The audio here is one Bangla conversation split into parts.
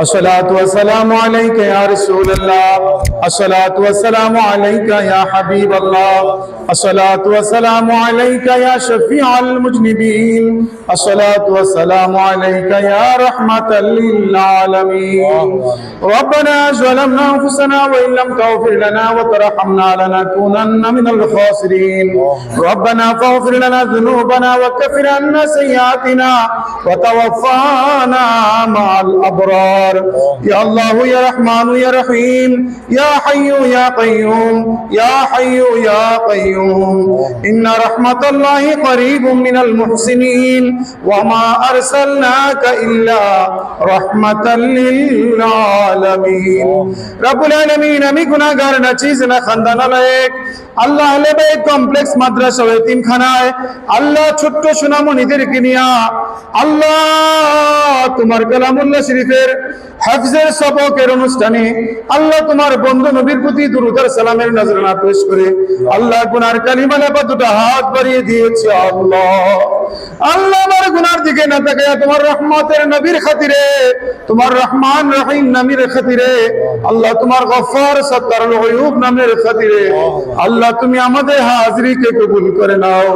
الصلاة والسلام عليك يا رسول الله. الصلاة والسلام عليك يا حبيب الله. الصلاة والسلام عليك يا شفيع المجنبين. الصلاة والسلام عليك يا رحمة للعالمين. ربنا ظلمنا أنفسنا وإن لم تغفر لنا وترحمنا لنكونن من الخاسرين. ربنا فاغفر لنا ذنوبنا وكفر عنا سيئاتنا وتوفانا مع الأبرار. يا الله يا رحمن يا رحيم يا حي يا قيوم يا حي يا قيوم إن رحمة الله قريب من المحسنين وما أرسلناك إلا رحمة للعالمين رب العالمين আমি গুনাহগার না চিজ না খানদানা লায়েক আল্লাহ লেবে কমপ্লেক্স মাদ্রাসা ও এতিমখানায় আল্লাহ ছোট্ট সোনামণিদেরকে নিয়া আল্লাহ তোমার কালামুল্লাহ শরীফের হাফজের সবকের অনুষ্ঠানে আল্লাহ তোমার বন্ধু নবীর প্রতি দুরুদার সালামের নজরানা পেশ করে আল্লাহ গুনার কালিমালা বা দুটা হাত বাড়িয়ে দিয়েছে আল্লাহ। আল্লাহ আমার গুনার দিকে না তাকায় তোমার রহমতের নবীর খাতিরে, তোমার রহমান রহিম নামের খাতিরে, আল্লাহ তোমার গফর, সত্তার গয়ুব নামের খাতিরে, আল্লাহ তুমি আমাদের হাজরিকে কবুল করে নাও।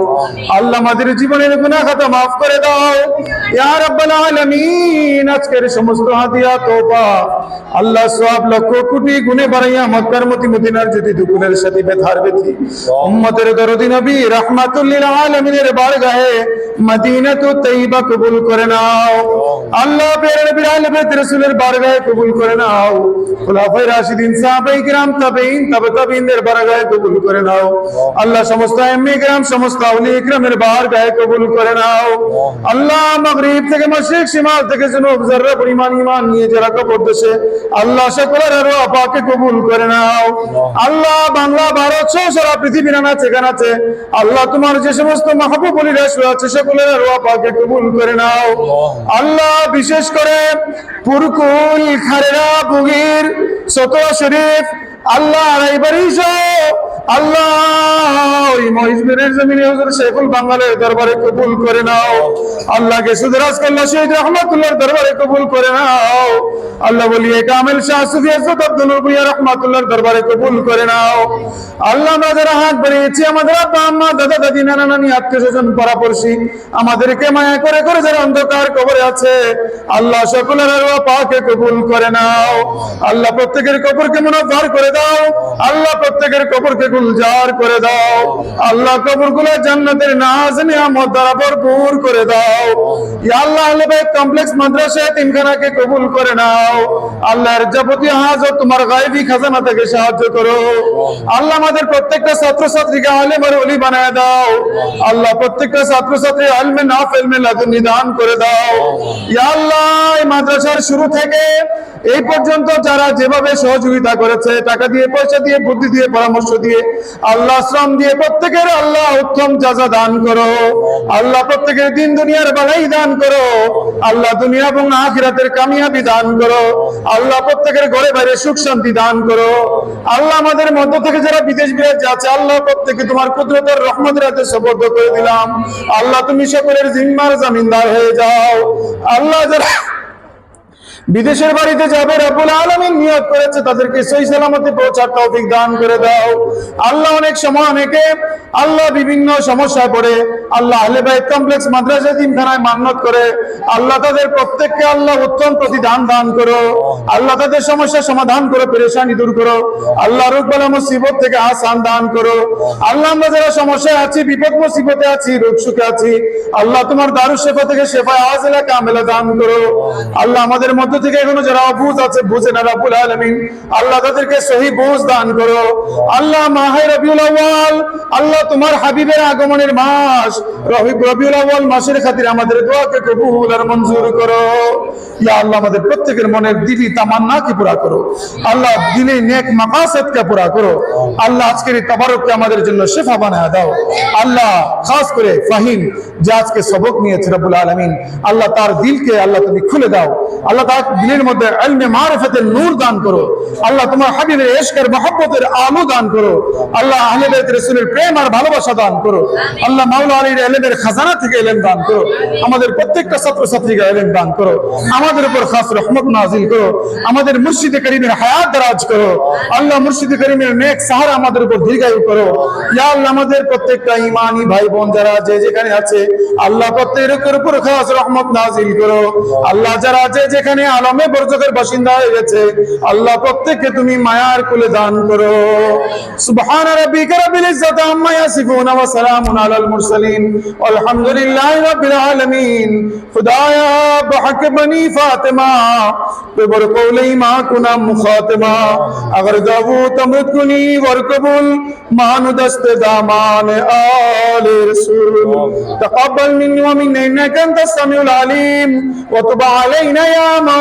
আল্লাহ আমাদের জীবনের গুনাহ খাতা মাফ করে দাও। ইয়া রাব্বাল আলামিন, আজকের সমস্ত হাদিয়া, তোবা আল্লাহ সব লক্ষ কোটি গুণে বাড়াইয়া মক্কার মতি মদিনার যদি দুকুলের সাথে ব্যথার ব্যথি উম্মতের দরদি নবী রাহমাতুল্লিল আলামিনের বারগাহে মদিনাতু তাইয়্যিবা কবুল করে নাও। আল্লাহ পেয়ারে নবী আলে বাইত রাসূলের বারগাহে কবুল করে নাও। খুলাফায়ে রাশিদিন সাহাবায়ে কিরাম, তাবেঈন, তাবে তাবেঈনদের বারগাহে কবুল করে নাও। আল্লাহ সমস্ত আইম্মে কিরাম, সমস্ত আউলিয়া কিরামের বারগাহে কবুল করে নাও। আল্লাহ মাগরিব থেকে মাশরিক শিমাল থেকে জুনুব, যাররা পরিমাণ ঈমান নিয়ে যারা কবর দেশে আল্লাহ সকলের আরও আপাকে কবুল করে নাও। আল্লাহ। বাংলা ভারত সহ সারা পৃথিবীর নানা যেখানে আছে। আল্লাহ তোমার যে সমস্ত মাহবুব বলি রাসুল আছে সকলের আরও আপাকে কবুল করে নাও। আল্লাহ। বিশেষ করে পুরকুল খারেরা বুগির সতোয়া শরীফ আল্লাহ রাইবাড়ি পরাপড়শি আমাদেরকে মায়া করে করে যারা অন্ধকার কবরে আছে, আল্লাহ সকলের পাকে কবুল করে নাও। আল্লাহ প্রত্যেকের কবর কবরকে মুনাফার করে দাও। আল্লাহ প্রত্যেকের কবরকে গুলজার করে দাও। আল্লাহ কবরগুলো জান্নাতের নাজ নিয়ামত দ্বারা ভরপুর করে দাও। আল্লাহ বাইত কমপ্লেক্স মাদ্রাসা তিনখানাকে কবুল করে নাও। আল্লাহর যাবতীয় হাজত তোমার গায়বী খাজানা থেকে সাহায্য করো। আল্লাহ আমাদের প্রত্যেকটা ছাত্রছাত্রীকে আলেম আর ওলি বানায় দাও। আল্লাহ প্রত্যেকটা ছাত্রছাত্রী আলমে না ফেলমে লাগুন নিদান করে দাও। আল্লাহ মাদ্রাসার শুরু থেকে এই পর্যন্ত যারা যেভাবে সহযোগিতা করেছে, টাকা দিয়ে, পয়সা দিয়ে, বুদ্ধি দিয়ে, পরামর্শ দিয়ে আল্লাহ শ্রম দিয়ে প্রত্যেকের আল্লাহ উত্তম যাজা দান করো। আল্লাহ প্রত্যেকের দিন দুনিয়ার বালাই দান করো। আল্লাহ দুনিয়া এবং আখিরাতের কামিয়াবি দান করো। আল্লাহ প্রত্যেকের ঘরে বাইরে সুখ শান্তি দান করো। আল্লাহ আমাদের মধ্য থেকে যারা বিদেশ বিরাজ আছে, আল্লাহ প্রত্যেকে তোমার কুদরতের রহমতের হাতে সবর্দ করে দিলাম। আল্লাহ তুমি সকলের জিম্মার জামিনদার হয়ে যাও। আল্লাহ যারা বিদেশের বাড়িতে যাবে, রব্বুল আলামিন নিয়ত করেছে, তাদেরকে সহি সালামতে পৌঁছার তৌফিক দান করে দাও। আল্লাহ অনেক সময় অনেকে, আল্লাহ বিভিন্ন সমস্যায় পড়ে, আল্লাহ আহলে বাইত কমপ্লেক্স মাদ্রাসা তিনখানায় মান্নত করে, আল্লাহ তাদের প্রত্যেককে আল্লাহ উত্তম প্রতিদান দান করো, আল্লাহ তাদের সমস্যার সমাধান করো, পেরেশানি দূর করো, আল্লাহ রোগবালা মুসিবত থেকে আসান দান করো। আল্লাহ আমরা যারা সমস্যায় আছি, বিপদ মুসিবতে আছি, রোগ সুখে আছি, আল্লাহ তোমার দারু শেফা থেকে শেফায় আজলা কামেলা দান করো। আল্লাহ আমাদের মধ্য থেকে এখনও যারা অবুজ আছে, বুঝে না রাব্বুল আলামিন। আল্লাহ তাদেরকে সহি বুঝ দান করো। আল্লাহ মাহে রবিউল আউয়াল, আল্লাহ তোমার হাবিবের আগমনের মাস। রবি- রবিউল আউয়াল মাসের খাতির আমাদের দোয়াকে কবুল আর মঞ্জুর করো। ইয়া আল্লাহ আমাদের প্রত্যেকের মনের পুরা করো। আল্লাহ নেক পুরা করো। আল্লাহ আজকের এই আমাদের জন্য শেফা বানায় দাও। আল্লাহ খাস করে ফাহিম, যে আজকে সবক নিয়েছে রব্বুল আলামিন। আল্লাহ তার দিলকে আল্লাহ তুমি খুলে দাও। আল্লাহ তার দিলের মধ্যে আলমে মারফতের নূর দান করো। আল্লাহ তোমার হাবিবের এশকের মহব্বতের আলু দান করো। আল্লাহ আহলে বাইত রাসূলের প্রেম আর ভালোবাসা দান করো। আল্লাহ মাওলা আলীর এলেমের খাজানা থেকে এলেম দান করো। আমাদের প্রত্যেকটা ছাত্র ছাত্রীকে এলেম দান করো। আমাদের উপর খাস রহমত নাজিল করো। আমাদের মুর্শিদে করিমের হায়াত দারাজ করো। আল্লাহ মুর্শিদে করিমের নেক সাহারা আমাদের উপর দীর্ঘায়ু করো। ইয়া আল্লাহ আমাদের প্রত্যেকটা ইমানি ভাই বোন যারা যে যেখানে আছে, আল্লাহ প্রত্যেকের উপর খাস রহমত নাজিল করো। আল্লাহ যারা যে যেখানে আলমে বরজকের বাসিন্দা হয়ে গেছে আল্লাহ প্রত্যেককে তুমি মায়ার কুলে দান করো সুবহান রাব্বিকা রাব্বিল ইজ্জাতি আম্মা ইয়াসিফুন ওয়া সালামুন আলাল মুরসালিন আলহামদুলিল্লাহি রাব্বিল আলামিন খুদায়া বহক বনি ফাতিমা ببر قولي ما كنا مخاتما اگر جاوو تمرد کنی ورکبول ما ندست دامان آل رسول تقبل مني ومن انك انت السميع العليم وتب علينا يا مولانا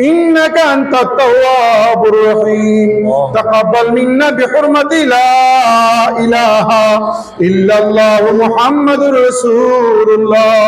انك انت التواب الرحيم تقبل منا بحرمة لا اله الا الله محمد رسول الله